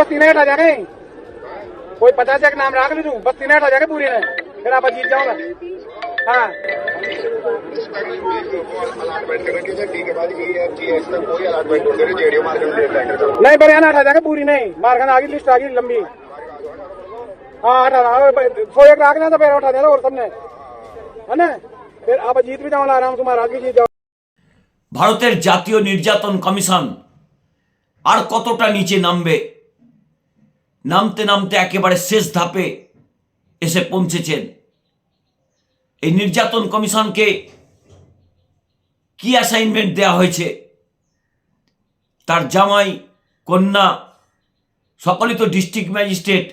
बस्ती नहीं आ जाके कोई पचास एक नाम राख लीजू बस्ती नहीं आ जाके पूरे। ने फिर आप जीत जाओगे हाँ। नहीं बरियाना हटा जाके पूरी, नहीं। मारखंड आगे लिस्ट आगे लंबी। हाँ हटा हाँ, सो एक राख ना तो फिर उठा देना और सबने। है ना? फिर आप जीत भी जाओ आराम से महाराज भी जीत जाओ ভারতের জাতীয় নির্যাতন কমিশন আর কতটা নিচে নামবে নামতে নামতে একেবারে শেষ ধাপে এসে পৌঁছেছেন। এই নির্যাতন কমিশনকে কি অ্যাসাইনমেন্ট দেয়া হয়েছে? তার জামাই, কন্যা, সকলেই তো ডিস্ট্রিক্ট ম্যাজিস্ট্রেট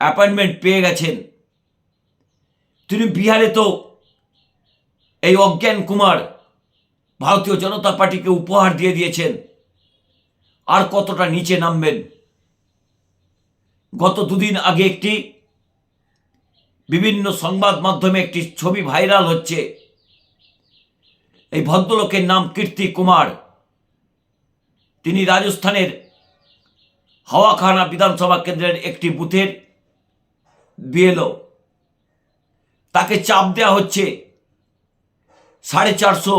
অ্যাপয়েন্টমেন্ট পেয়ে গেছেন। তিনি বিহারে তো এই অজ্ঞান কুমার ভারতীয় জনতা পার্টিকে উপহার দিয়ে দিয়েছেন। আর কতটা নিচে নামবেন? গত দুদিন আগে একটি বিভিন্ন সংবাদ মাধ্যমে একটি ছবি ভাইরাল হচ্ছে। এই ভদ্রলোকের নাম কীর্তি কুমার। তিনি রাজস্থানের হাওয়াখানা বিধানসভা কেন্দ্রের একটি বুথের বিএলও। তাকে চাপ দেওয়া হচ্ছে সাড়ে চারশো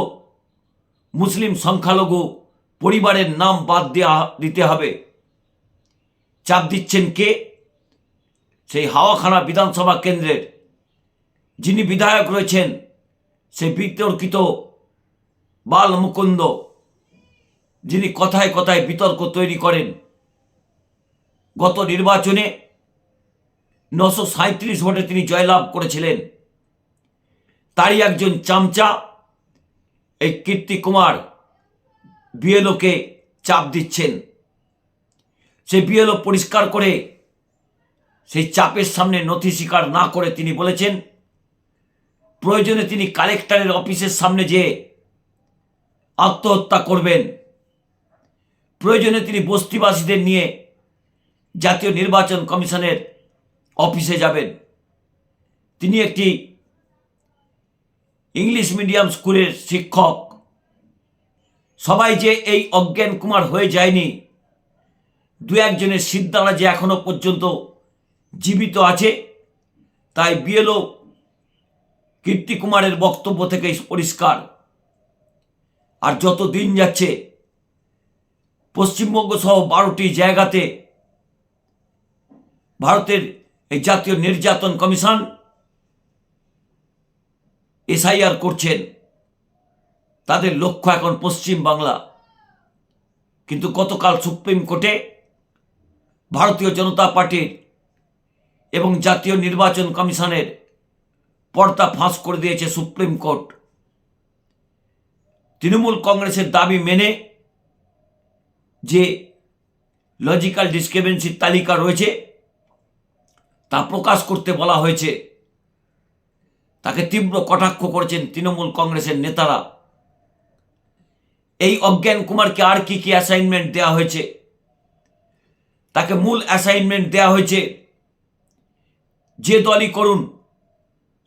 মুসলিম সংখ্যালঘু পরিবারের নাম বাদ দেওয়া দিতে হবে। চাপ দিচ্ছেন কে? সেই হাওয়াখানা বিধানসভা কেন্দ্রের যিনি বিধায়ক রয়েছেন, সেই বিতর্কিত বাল মুকুন্দ, যিনি কথায় কথায় বিতর্ক তৈরি করেন। গত নির্বাচনে নশো সাঁত্রিশ ভোটে তিনি জয়লাভ করেছিলেন। তারই একজন চামচা, এই কীর্তি কুমার বিএলওকে চাপ দিচ্ছেন। সে বিএলও পরিষ্কার করে সেই চাপের সামনে নথি স্বীকার না করে তিনি বলেছেন, প্রয়োজনে তিনি কালেক্টরের অফিসের সামনে যেয়ে আত্মহত্যা করবেন। প্রয়োজনে তিনি বস্তিবাসীদের নিয়ে জাতীয় নির্বাচন কমিশনের অফিসে যাবেন। তিনি একটি ইংলিশ মিডিয়াম স্কুলের শিক্ষক। সবাই যে এই অজ্ঞান কুমার হয়ে যায়নি দু একজনের সিদ্ধারা যে এখনও পর্যন্ত জীবিত আছে, তাই বিএলও কীর্তি কুমারের বক্তব্য থেকে পরিষ্কার। আর যত দিন যাচ্ছে, পশ্চিমবঙ্গ সহ বারোটি জায়গাতে ভারতের এই জাতীয় নির্যাতন কমিশন এসআইআর করছেন। তাদের লক্ষ্য এখন পশ্চিম বাংলা কিন্তু গতকাল সুপ্রিম কোর্টে ভারতীয় জনতা পার্টির এবং জাতীয় নির্বাচন কমিশনের পর্দা ফাঁস করে দিয়েছে সুপ্রিম কোর্ট। তৃণমূল কংগ্রেসের দাবি মেনে যে লজিক্যাল ডিসক্রিপেন্সির তালিকা রয়েছে, তা প্রকাশ করতে বলা হয়েছে। তাকে তীব্র কটাক্ষ করেছেন তৃণমূল কংগ্রেসের নেতারা। এই অজ্ঞান কুমারকে আর কি কি অ্যাসাইনমেন্ট দেওয়া হয়েছে? তাকে মূল অ্যাসাইনমেন্ট দেওয়া হয়েছে যে দলই করুন,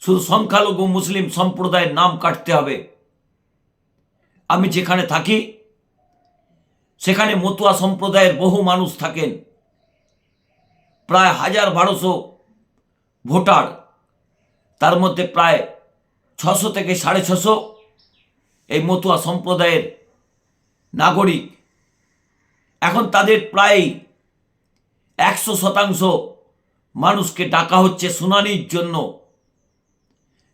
শুধু সংখ্যালঘু মুসলিম সম্প্রদায়ের নাম কাটতে হবে। আমি যেখানে থাকি, সেখানে মতুয়া সম্প্রদায়ের বহু মানুষ থাকেন। প্রায় হাজার বারোশো ভোটার, তার মধ্যে প্রায় ছশো থেকে সাড়ে ছশো এই মতুয়া সম্প্রদায়ের নাগরিক। এখন তাদের প্রায় একশো শতাংশ মানুষকে ডাকা হচ্ছে শুনানির জন্য।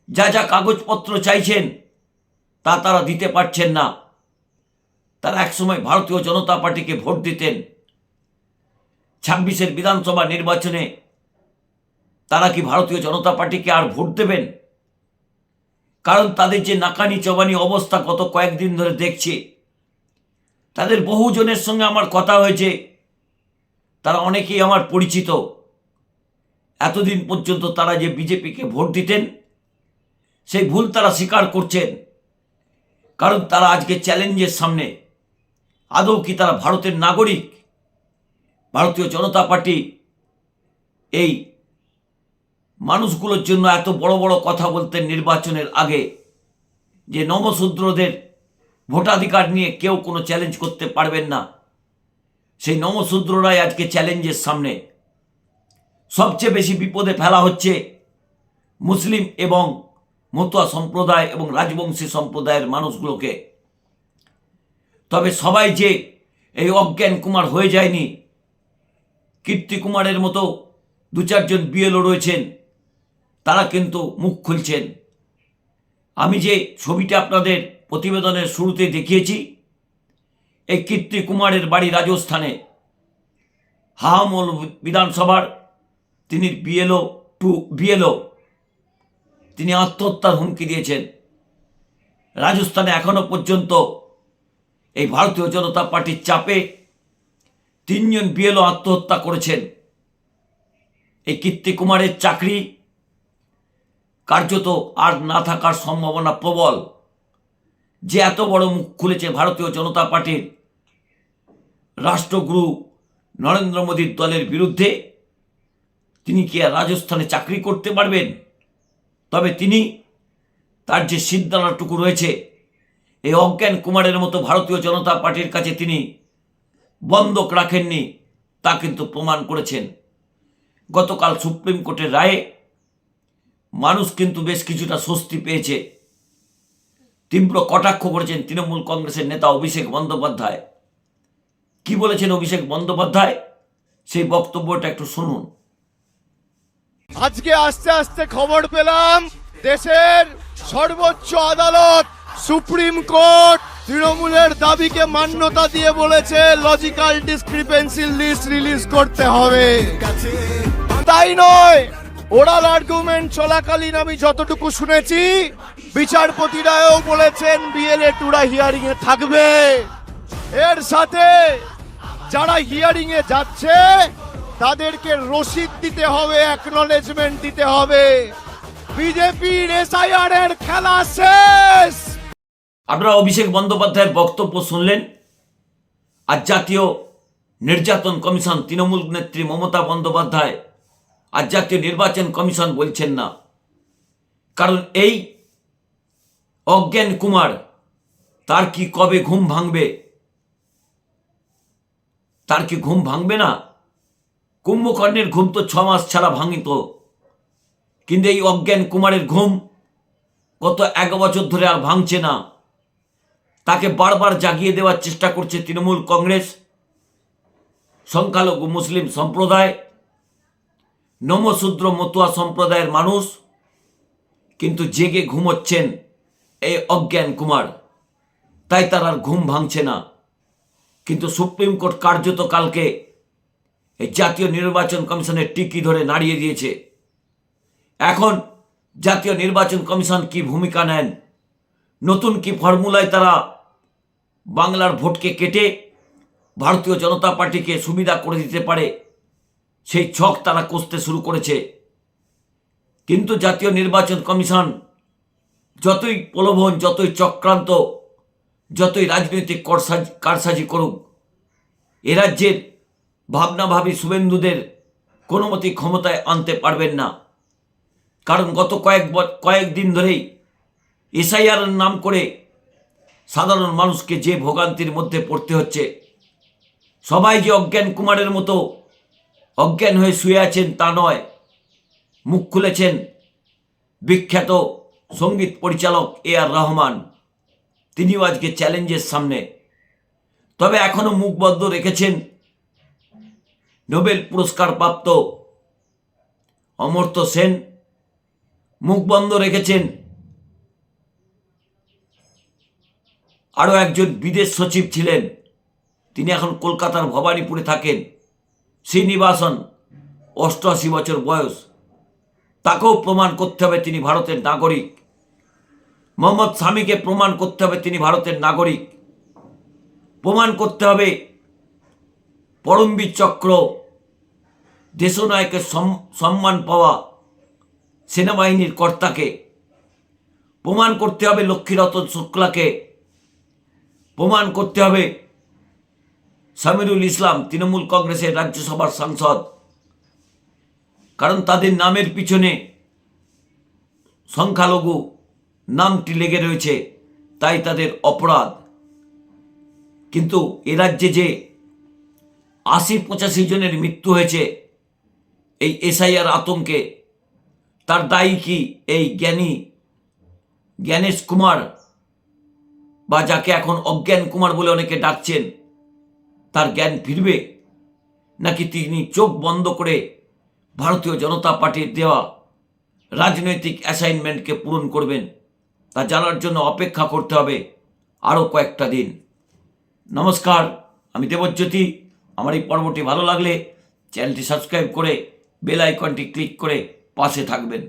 যা যা কাগজপত্র চাইছেন, তা তারা দিতে পারছেন না। তারা একসময় ভারতীয় জনতা পার্টিকে ভোট দিতেন। ছাব্বিশের বিধানসভা নির্বাচনে তারা কি ভারতীয় জনতা পার্টিকে আর ভোট দেবেন? কারণ তাদের যে নাকানি চবানি অবস্থা গত কয়েকদিন ধরে দেখছি, তাদের বহুজনের সঙ্গে আমার কথা হয়েছে। তারা অনেকেই আমার পরিচিত। এতদিন পর্যন্ত তারা যে বিজেপিকে ভোট দিতেন, সেই ভুল তারা স্বীকার করছেন। কারণ তারা আজকে চ্যালেঞ্জের সামনে। আদৌ কি তারা ভারতের নাগরিক? ভারতীয় জনতা পার্টি এই মানুষগুলোর জন্য এত বড় বড় কথা বলতেন নির্বাচনের আগে যে নমশূদ্রদের ভোটাধিকার নিয়ে কেউ কোনো চ্যালেঞ্জ করতে পারবেন না। সেই নমশূদ্ররাই আজকে চ্যালেঞ্জের সামনে। সবচেয়ে বেশি বিপদে ফেলা হচ্ছে মুসলিম এবং মতুয়া সম্প্রদায় এবং রাজবংশী সম্প্রদায়ের মানুষগুলোকে। তবে সবাই যে এই অজ্ঞান কুমার হয়ে যায়নি, কীর্তি কুমারের মতো দু চারজন বিএলও রয়েছেন, তারা কিন্তু মুখ খুলছেন। আমি যে ছবিটা আপনাদের প্রতিবেদনের শুরুতে দেখিয়েছি এই কীর্তি কুমারের বাড়ি রাজস্থানে। হামল বিধানসভার তিনি বিএলও টু, বিএলও। তিনি আত্মহত্যার হুমকি দিয়েছেন। রাজস্থানে এখনও পর্যন্ত এই ভারতীয় জনতা পার্টির চাপে তিনজন বিএলও আত্মহত্যা করেছেন। এই কীর্তি কুমারের চাকরি কার্যত আর না থাকার সম্ভাবনা প্রবল। যে এত বড় মুখ খুলেছে ভারতীয় জনতা পার্টির রাষ্ট্রগুরু নরেন্দ্র মোদীর দলের বিরুদ্ধে, তিনি কি আর রাজস্থানে চাকরি করতে পারবেন? তবে তিনি তার যে সিদ্ধান্তটুকু রয়েছে, এই অজ্ঞান কুমারের মতো ভারতীয় জনতা পার্টির কাছে তিনি বন্ধক রাখেননি, তা কিন্তু প্রমাণ করেছেন। গতকাল সুপ্রিম কোর্টের রায়ে মানুষ কিন্তু বেশ কিছুটা স্বস্তি পেয়েছে। তীব্র কটাক্ষ করেছেন তৃণমূল কংগ্রেসের নেতা অভিষেক বন্দ্যোপাধ্যায়। কি বলেছেন অভিষেক বন্দ্যোপাধ্যায়? সেই বক্তব্যটা একটু শুনুন। আজকে আস্তে আস্তে খবর পেলাম, দেশের সর্বোচ্চ আদালত সুপ্রিম কোর্ট তৃণমূলের দাবিকে মান্যতা দিয়ে বলেছে লজিক্যাল ডিসক্রিপেন্সি লিস্ট রিলিজ করতে হবে। তাই নয় ওরাল আর্গুমেন্ট চলাকালীন আমি যতটুকু শুনেছি, বিচারপতিরাও বলেছেন বিএলএ টুরা হিয়ারিং এ থাকবে। এর সাথে যারা হিয়ারিং এ যাচ্ছে, তাদেরকে রসিদ দিতে হবে অ্যাকনলেজমেন্ট দিতে হবে। বিজেপির এসআইআর এর খেলা শেষ! আপনারা অভিষেক বন্দ্যোপাধ্যায়ের বক্তব্য শুনলেন। আর জাতীয় নির্যাতন কমিশন তৃণমূল নেত্রী মমতা বন্দ্যোপাধ্যায় আর জাতীয় নির্বাচন কমিশন বলছেন না। কারণ এই অজ্ঞান কুমার, তার কি কবে ঘুম ভাঙবে? তার কি ঘুম ভাঙবে না? কুম্ভকর্ণের ঘুম তো ছ মাস ছাড়া ভাঙিত। কিন্তু এই অজ্ঞান কুমারের ঘুম গত এক বছর ধরে আর ভাঙছে না। তাকে বারবার জাগিয়ে দেওয়ার চেষ্টা করছে তৃণমূল কংগ্রেস, সংখ্যালঘু মুসলিম সম্প্রদায়। নমশূদ্র মতুয়া সম্প্রদায়ের মানুষ কিন্তু জেগে ঘুমোচ্ছেন এই অজ্ঞান কুমার। তাই তার আর ঘুম ভাঙছে না। কিন্তু সুপ্রিম কোর্ট কার্যত কালকে এই জাতীয় নির্বাচন কমিশনের টিকি ধরে নাড়িয়ে দিয়েছে। এখন জাতীয় নির্বাচন কমিশন কি ভূমিকা নেন? নতুন কি ফর্মুলায় তারা বাংলার ভোটকে কেটে ভারতীয় জনতা পার্টিকে সুবিধা করে দিতে পারে? সেই ছক তারা কষতে শুরু করেছে। কিন্তু জাতীয় নির্বাচন কমিশন যতই প্রলোভন, যতই চক্রান্ত, যতই রাজনৈতিক করসাজ, কারসাজি করুক, এ রাজ্যের ভাবনাভাবী শুভেন্দুদের কোনো মতে ক্ষমতায় আনতে পারবেন না। কারণ গত কয়েক কয়েকদিন ধরেই এসআইআর নাম করে সাধারণ মানুষকে যে ভোগান্তির মধ্যে পড়তে হচ্ছে, সবাই যে অজ্ঞান কুমারের মতো অজ্ঞান হয়ে শুয়ে আছেন তা নয়। মুখ খুলেছেন বিখ্যাত সংগীত পরিচালক এ আর রহমান। তিনিও আজকে চ্যালেঞ্জের সামনে। তবে এখনও মুখ বদ্ধ রেখেছেন নোবেল পুরস্কার প্রাপ্ত অমর্ত্য সেন। মুখ বন্ধ রেখেছেন আরও একজন বিদেশ সচিব ছিলেন। তিনি এখন কলকাতার ভবানীপুরে থাকেন। শ্রীনিবাসন, অষ্টআশি বছর বয়স। তাকেও প্রমাণ করতে হবে তিনি ভারতের নাগরিক। মোহাম্মদ স্বামীকে প্রমাণ করতে হবে তিনি ভারতের নাগরিক। প্রমাণ করতে হবে পরমবীর চক্র, দেশনায়কের সম- সম্মান পাওয়া সেনাবাহিনীর কর্তাকে। প্রমাণ করতে হবে লক্ষ্মীরতন শুক্লাকে। প্রমাণ করতে হবে সামিরুল ইসলাম তৃণমূল কংগ্রেসের রাজ্যসভার সাংসদ। কারণ তাদের নামের পিছনে সংখ্যালঘু নামটি লেগে রয়েছে, তাই তাদের অপরাধ। কিন্তু এ রাজ্যে যে আশি পঁচাশি জনের মৃত্যু হয়েছে, এই এসআইআর আতঙ্কে তার দায়ী কি এই জ্ঞানী জ্ঞানেশ কুমার? বা যাকে এখন অজ্ঞান কুমার বলে অনেকে ডাকছেন তার জ্ঞান ফিরবে? নাকি তিনি চোখ বন্ধ করে ভারতীয় জনতা পার্টির দেওয়া রাজনৈতিক অ্যাসাইনমেন্টকে পূরণ করবেন? তা জানার জন্য অপেক্ষা করতে হবে আরও কয়েকটা দিন। নমস্কার, আমি দেবজ্যোতি। আমার এই পর্বটি ভালো লাগলে চ্যানেলটি সাবস্ক্রাইব করে বেল আইকনটি ক্লিক করে পাশে থাকবেন।